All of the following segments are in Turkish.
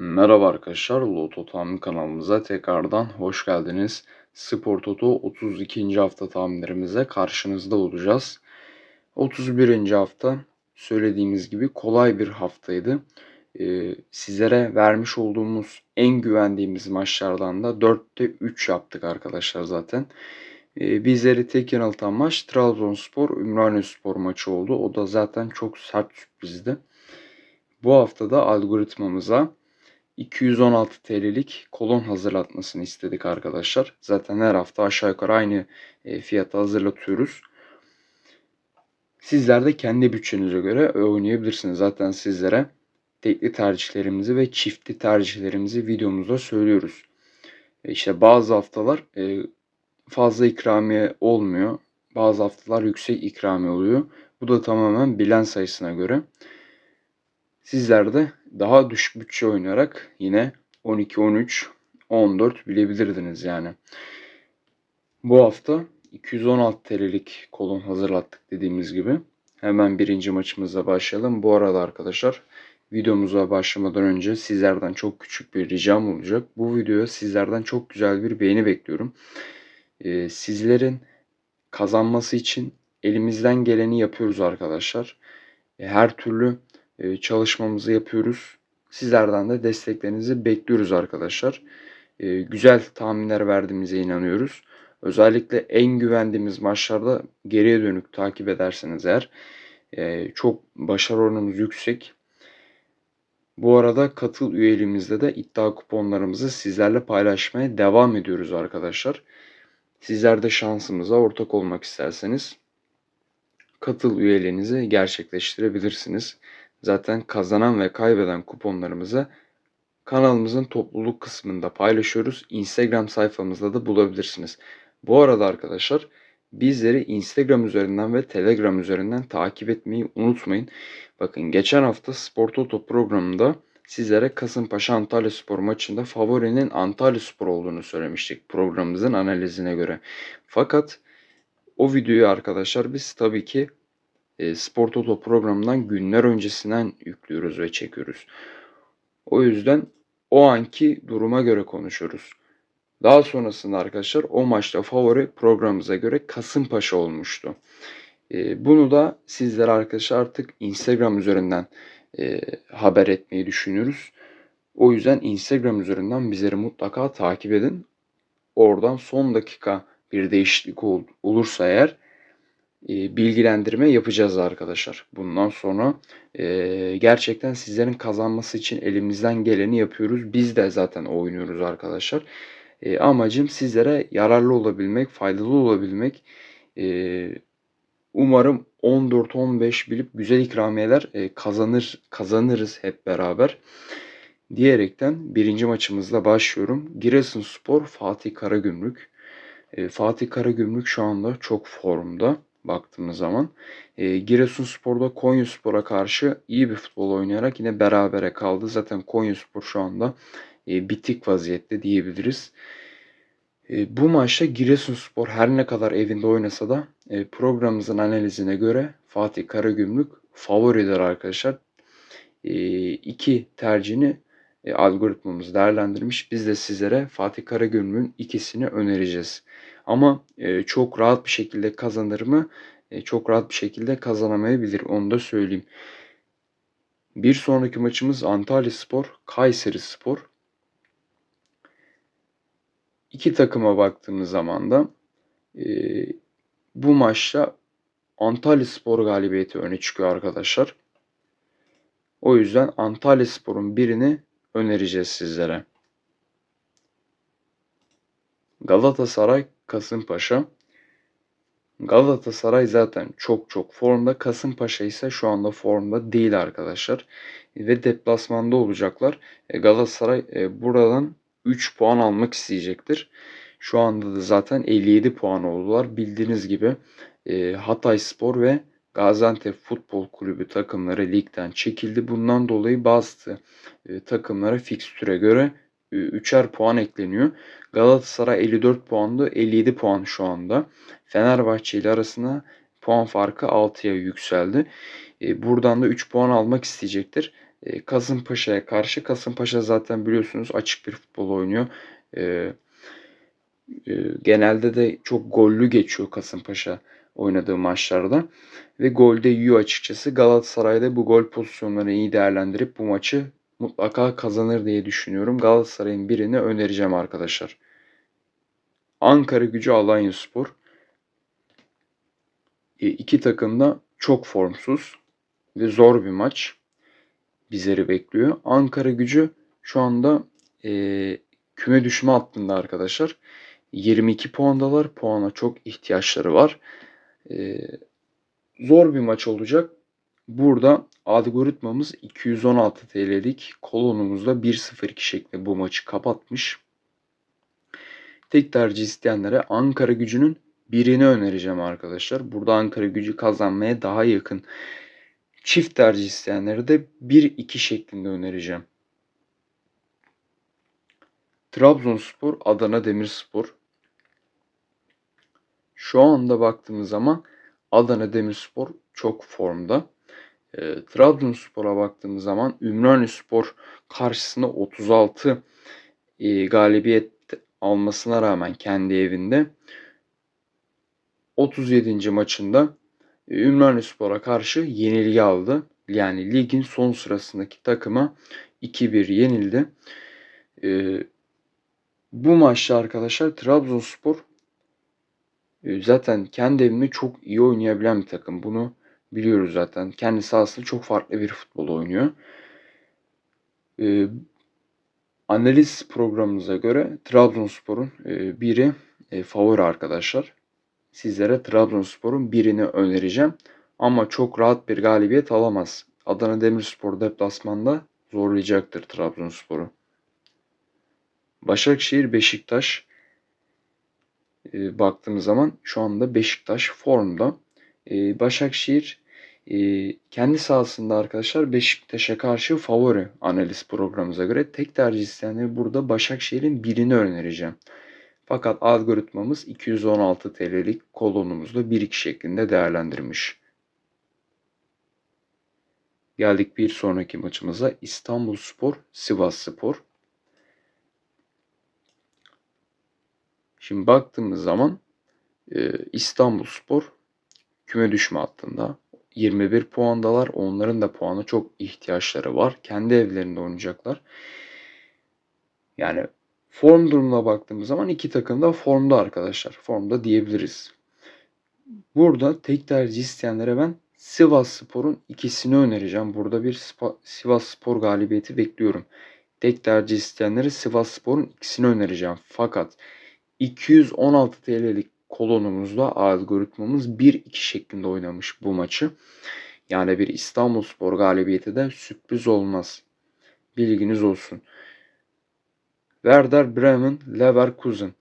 Merhaba arkadaşlar, Loto Tahmin kanalımıza tekrardan hoş geldiniz. Spor Toto 32. hafta tahminlerimize karşınızda olacağız. 31. hafta söylediğimiz gibi kolay bir haftaydı. Ee, sizlere vermiş olduğumuz en güvendiğimiz maçlardan da 4'te 3 yaptık arkadaşlar zaten. Ee, bizleri tek yanıltan maç Trabzonspor Ümraniye maçı oldu. O da zaten çok sert sürprizdi. Bu haftada algoritmamıza 216 TL'lik kolon hazırlatmasını istedik arkadaşlar. Zaten her hafta aşağı yukarı aynı e, fiyata hazırlatıyoruz. Sizler de kendi bütçenize göre oynayabilirsiniz. Zaten sizlere tekli tercihlerimizi ve çiftli tercihlerimizi videomuzda söylüyoruz. E, işte bazı haftalar e, fazla ikramiye olmuyor. Bazı haftalar yüksek ikramiye oluyor. Bu da tamamen bilen sayısına göre. Sizler de daha düşük bütçe oynayarak yine 12, 13, 14 bilebilirdiniz yani. Bu hafta 216 TL'lik kolon hazırlattık dediğimiz gibi. Hemen birinci maçımıza başlayalım. Bu arada arkadaşlar videomuza başlamadan önce sizlerden çok küçük bir ricam olacak. Bu videoya sizlerden çok güzel bir beğeni bekliyorum. Ee, sizlerin kazanması için elimizden geleni yapıyoruz arkadaşlar. Her türlü çalışmamızı yapıyoruz. Sizlerden de desteklerinizi bekliyoruz arkadaşlar. E, güzel tahminler verdiğimize inanıyoruz. Özellikle en güvendiğimiz maçlarda geriye dönük takip ederseniz eğer e, çok başarı oranımız yüksek. Bu arada katıl üyeliğimizde de iddia kuponlarımızı sizlerle paylaşmaya devam ediyoruz arkadaşlar. Sizler de şansımıza ortak olmak isterseniz katıl üyeliğinizi gerçekleştirebilirsiniz. Zaten kazanan ve kaybeden kuponlarımızı kanalımızın topluluk kısmında paylaşıyoruz. Instagram sayfamızda da bulabilirsiniz. Bu arada arkadaşlar bizleri Instagram üzerinden ve Telegram üzerinden takip etmeyi unutmayın. Bakın geçen hafta Spor Toto programında sizlere Kasımpaşa Antalya Spor maçında favorinin Antalya Spor olduğunu söylemiştik programımızın analizine göre. Fakat o videoyu arkadaşlar biz tabii ki e, Spor Toto programından günler öncesinden yüklüyoruz ve çekiyoruz. O yüzden o anki duruma göre konuşuyoruz. Daha sonrasında arkadaşlar o maçta favori programımıza göre Kasımpaşa olmuştu. E, bunu da sizlere arkadaşlar artık Instagram üzerinden e, haber etmeyi düşünüyoruz. O yüzden Instagram üzerinden bizleri mutlaka takip edin. Oradan son dakika bir değişiklik ol, olursa eğer bilgilendirme yapacağız arkadaşlar. Bundan sonra e, gerçekten sizlerin kazanması için elimizden geleni yapıyoruz. Biz de zaten oynuyoruz arkadaşlar. E, amacım sizlere yararlı olabilmek, faydalı olabilmek. umarım 14-15 bilip güzel ikramiyeler kazanır kazanırız hep beraber. Diyerekten birinci maçımızla başlıyorum. Giresunspor Fatih Karagümrük. Fatih Karagümrük şu anda çok formda baktığımız zaman. E, Giresunspor'da Konyaspor'a karşı iyi bir futbol oynayarak yine berabere kaldı. Zaten Konyaspor şu anda e, bitik vaziyette diyebiliriz. E, bu maçta Giresunspor her ne kadar evinde oynasa da e, programımızın analizine göre Fatih Karagümrük favoridir arkadaşlar. E, iki tercihini e, algoritmamız değerlendirmiş. Biz de sizlere Fatih Karagümrük'ün ikisini önereceğiz. Ama e, çok rahat bir şekilde kazanır mı? E, çok rahat bir şekilde kazanamayabilir. Onu da söyleyeyim. Bir sonraki maçımız Antalya Spor, Kayseri Spor. İki takıma baktığımız zaman da e, bu maçta Antalya Spor galibiyeti öne çıkıyor arkadaşlar. O yüzden Antalya Spor'un birini önereceğiz sizlere. Galatasaray Kasımpaşa. Galatasaray zaten çok çok formda. Kasımpaşa ise şu anda formda değil arkadaşlar. Ve deplasmanda olacaklar. E, Galatasaray e, buradan 3 puan almak isteyecektir. Şu anda da zaten 57 puan oldular. Bildiğiniz gibi e, Hatay Spor ve Gaziantep Futbol Kulübü takımları ligden çekildi. Bundan dolayı bazı takımlara fikstüre göre üçer puan ekleniyor. Galatasaray 54 puandı. 57 puan şu anda. Fenerbahçe ile arasında puan farkı 6'ya yükseldi. E, buradan da 3 puan almak isteyecektir. E, Kasımpaşa'ya karşı. Kasımpaşa zaten biliyorsunuz açık bir futbol oynuyor. E, genelde de çok gollü geçiyor Kasımpaşa oynadığı maçlarda. Ve golde yiyor açıkçası. Galatasaray'da bu gol pozisyonlarını iyi değerlendirip bu maçı mutlaka kazanır diye düşünüyorum. Galatasaray'ın birini önereceğim arkadaşlar. Ankara gücü Alanyaspor. E, iki takım da çok formsuz ve zor bir maç bizleri bekliyor. Ankara gücü şu anda e, küme düşme hattında arkadaşlar. 22 puandalar. Puana çok ihtiyaçları var. E, zor bir maç olacak. Burada algoritmamız 216 TL'lik kolonumuzda 1-0-2 şeklinde bu maçı kapatmış. Tek tercih isteyenlere Ankara gücünün birini önereceğim arkadaşlar. Burada Ankara gücü kazanmaya daha yakın. Çift tercih isteyenlere de 1-2 şeklinde önereceğim. Trabzonspor, Adana Demirspor. Şu anda baktığımız zaman Adana Demirspor çok formda. E, Trabzonspor'a baktığımız zaman Ümranispor karşısında 36 e, galibiyet almasına rağmen kendi evinde 37. maçında e, Ümranispor'a karşı yenilgi aldı. Yani ligin son sırasındaki takıma 2-1 yenildi. E, bu maçta arkadaşlar Trabzonspor e, zaten kendi evinde çok iyi oynayabilen bir takım. Bunu biliyoruz zaten. Kendi sahasında çok farklı bir futbol oynuyor. E, analiz programımıza göre Trabzonspor'un e, biri e, favori arkadaşlar. Sizlere Trabzonspor'un birini önereceğim. Ama çok rahat bir galibiyet alamaz. Adana Demirspor deplasmanda zorlayacaktır Trabzonspor'u. Başakşehir Beşiktaş e, baktığımız zaman şu anda Beşiktaş formda. E, Başakşehir e, kendi sahasında arkadaşlar Beşiktaş'a karşı favori analiz programımıza göre tek tercih isteyenleri burada Başakşehir'in birini önereceğim. Fakat algoritmamız 216 TL'lik kolonumuzda 1-2 şeklinde değerlendirmiş. Geldik bir sonraki maçımıza İstanbul Spor, Sivas Spor. Şimdi baktığımız zaman e, İstanbul Spor küme düşme hattında. 21 puandalar. Onların da puanı çok ihtiyaçları var. Kendi evlerinde oynayacaklar. Yani form durumuna baktığımız zaman iki takım da formda arkadaşlar. Formda diyebiliriz. Burada tek tercih isteyenlere ben Sivas Spor'un ikisini önereceğim. Burada bir Sivas Spor galibiyeti bekliyorum. Tek tercih isteyenlere Sivas Spor'un ikisini önereceğim. Fakat 216 TL'lik kolonumuzda algoritmamız 1-2 şeklinde oynamış bu maçı. Yani bir İstanbulspor galibiyeti de sürpriz olmaz. Bilginiz olsun. Werder Bremen Leverkusen.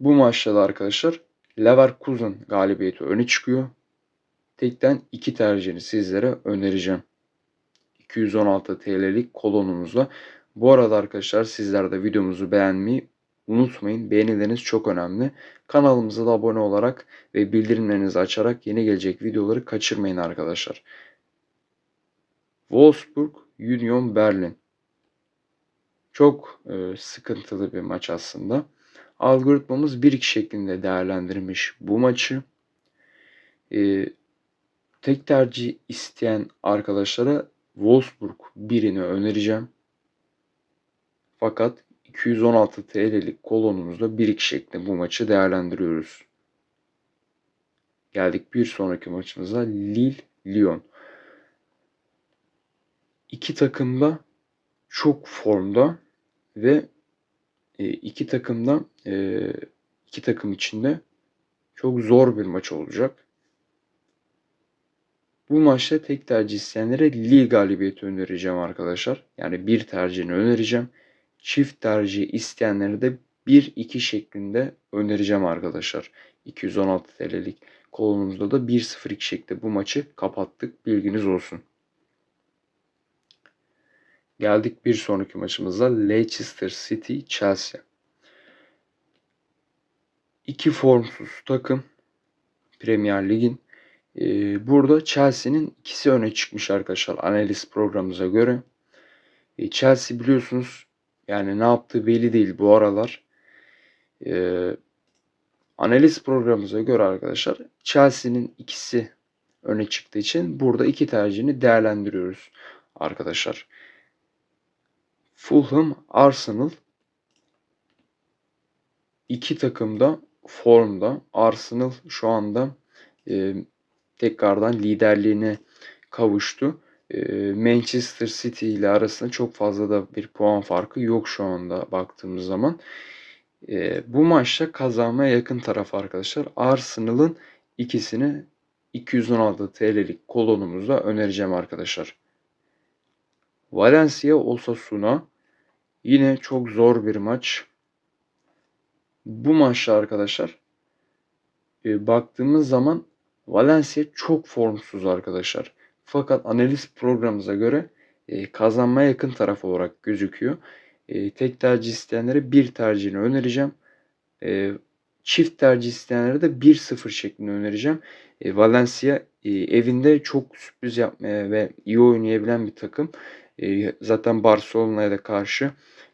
Bu maçta da arkadaşlar Leverkusen galibiyeti öne çıkıyor. Tekten iki tercihini sizlere önereceğim. 216 TL'lik kolonumuzda. Bu arada arkadaşlar sizler de videomuzu beğenmeyi unutmayın. Beğenileriniz çok önemli. Kanalımıza da abone olarak ve bildirimlerinizi açarak yeni gelecek videoları kaçırmayın arkadaşlar. Wolfsburg Union Berlin. Çok e, sıkıntılı bir maç aslında. Algoritmamız 1-2 şeklinde değerlendirmiş bu maçı. E, tek tercih isteyen arkadaşlara Wolfsburg birini önereceğim. Fakat 216 TL'lik kolonumuzda 1-2 şeklinde bu maçı değerlendiriyoruz. Geldik bir sonraki maçımıza Lille-Lyon. İki takım da çok formda ve e, iki takım da e, iki takım içinde çok zor bir maç olacak. Bu maçta tek tercih isteyenlere Lille galibiyeti önereceğim arkadaşlar. Yani bir tercihini önereceğim çift tercih isteyenlere de 1-2 şeklinde önereceğim arkadaşlar. 216 TL'lik kolonumuzda da 1-0-2 şeklinde bu maçı kapattık. Bilginiz olsun. Geldik bir sonraki maçımıza Leicester City Chelsea. İki formsuz takım Premier Lig'in Eee, burada Chelsea'nin ikisi öne çıkmış arkadaşlar analiz programımıza göre. E, Chelsea biliyorsunuz yani ne yaptığı belli değil bu aralar. Eee, analiz programımıza göre arkadaşlar Chelsea'nin ikisi öne çıktığı için burada iki tercihini değerlendiriyoruz arkadaşlar. Fulham, Arsenal iki takım da formda. Arsenal şu anda e, tekrardan liderliğine kavuştu. Manchester City ile arasında çok fazla da bir puan farkı yok şu anda baktığımız zaman. Bu maçta kazanmaya yakın taraf arkadaşlar. Arsenal'ın ikisini 216 TL'lik kolonumuzda önereceğim arkadaşlar. Valencia Osasuna yine çok zor bir maç. Bu maçta arkadaşlar baktığımız zaman Valencia çok formsuz arkadaşlar. Fakat analiz programımıza göre e, kazanmaya yakın taraf olarak gözüküyor. E, tek tercih isteyenlere bir tercihini önereceğim. E, çift tercih isteyenlere de 1-0 şeklinde önereceğim. E, Valencia e, evinde çok sürpriz yapmaya ve iyi oynayabilen bir takım. E, zaten Barcelona'ya da karşı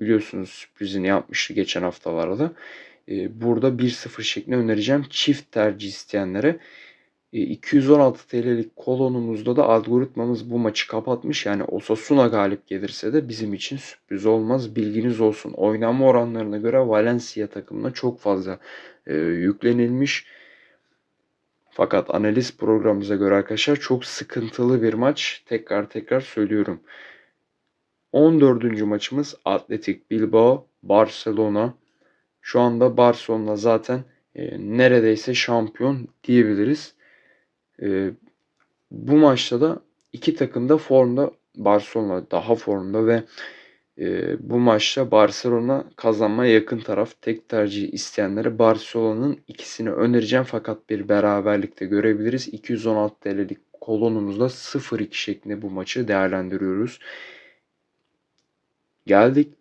biliyorsunuz sürprizini yapmıştı geçen haftalarda. E, burada 1-0 şeklinde önereceğim. Çift tercih isteyenlere. 216 TL'lik kolonumuzda da algoritmamız bu maçı kapatmış. Yani Osasuna galip gelirse de bizim için sürpriz olmaz. Bilginiz olsun. Oynanma oranlarına göre Valencia takımına çok fazla e, yüklenilmiş. Fakat analiz programımıza göre arkadaşlar çok sıkıntılı bir maç. Tekrar tekrar söylüyorum. 14. maçımız Atletik Bilbao, Barcelona. Şu anda Barcelona zaten e, neredeyse şampiyon diyebiliriz. E, bu maçta da iki takım da formda. Barcelona daha formda ve e, bu maçta Barcelona kazanmaya yakın taraf. Tek tercih isteyenlere Barcelona'nın ikisini önereceğim fakat bir beraberlikte görebiliriz. 216 TL'lik kolonumuzda 0-2 şeklinde bu maçı değerlendiriyoruz. Geldik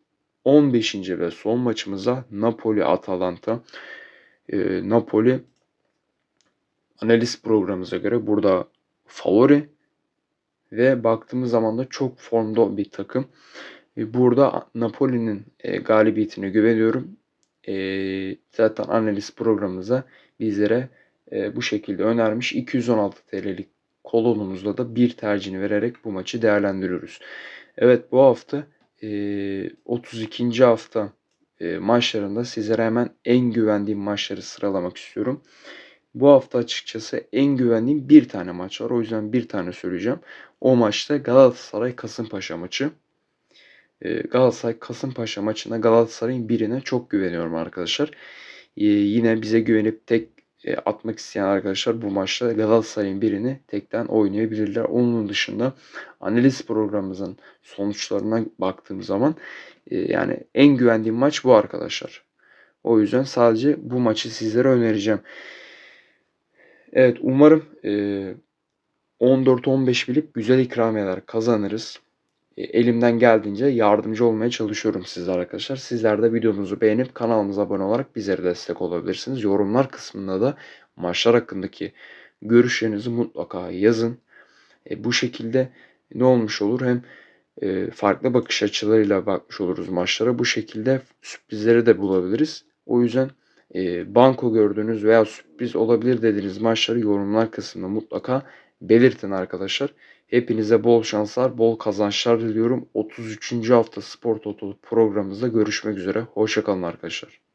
15. ve son maçımıza Napoli-Atalanta. E, Napoli analiz programımıza göre burada favori ve baktığımız zaman da çok formda bir takım. E, burada Napoli'nin e, galibiyetine güveniyorum. E, zaten analiz programımıza bizlere bu şekilde önermiş. 216 TL'lik kolonumuzda da bir tercihini vererek bu maçı değerlendiriyoruz. Evet bu hafta e, 32. hafta maçlarında sizlere hemen en güvendiğim maçları sıralamak istiyorum. Bu hafta açıkçası en güvendiğim bir tane maç var. O yüzden bir tane söyleyeceğim. O maçta Galatasaray Kasımpaşa maçı. Ee, Galatasaray Kasımpaşa maçında Galatasaray'ın birine çok güveniyorum arkadaşlar. Ee, yine bize güvenip tek e, atmak isteyen arkadaşlar bu maçta Galatasaray'ın birini tekten oynayabilirler. Onun dışında analiz programımızın sonuçlarına baktığım zaman e, yani en güvendiğim maç bu arkadaşlar. O yüzden sadece bu maçı sizlere önereceğim. Evet umarım e, 14-15 bilip güzel ikramiyeler kazanırız. E, elimden geldiğince yardımcı olmaya çalışıyorum sizler arkadaşlar. Sizler de videomuzu beğenip kanalımıza abone olarak bizlere destek olabilirsiniz. Yorumlar kısmında da maçlar hakkındaki görüşlerinizi mutlaka yazın. E, bu şekilde ne olmuş olur? Hem e, farklı bakış açılarıyla bakmış oluruz maçlara. Bu şekilde sürprizleri de bulabiliriz. O yüzden e, banko gördüğünüz veya sürpriz olabilir dediğiniz maçları yorumlar kısmında mutlaka belirtin arkadaşlar. Hepinize bol şanslar, bol kazançlar diliyorum. 33. hafta Spor Totolu programımızda görüşmek üzere. Hoşçakalın arkadaşlar.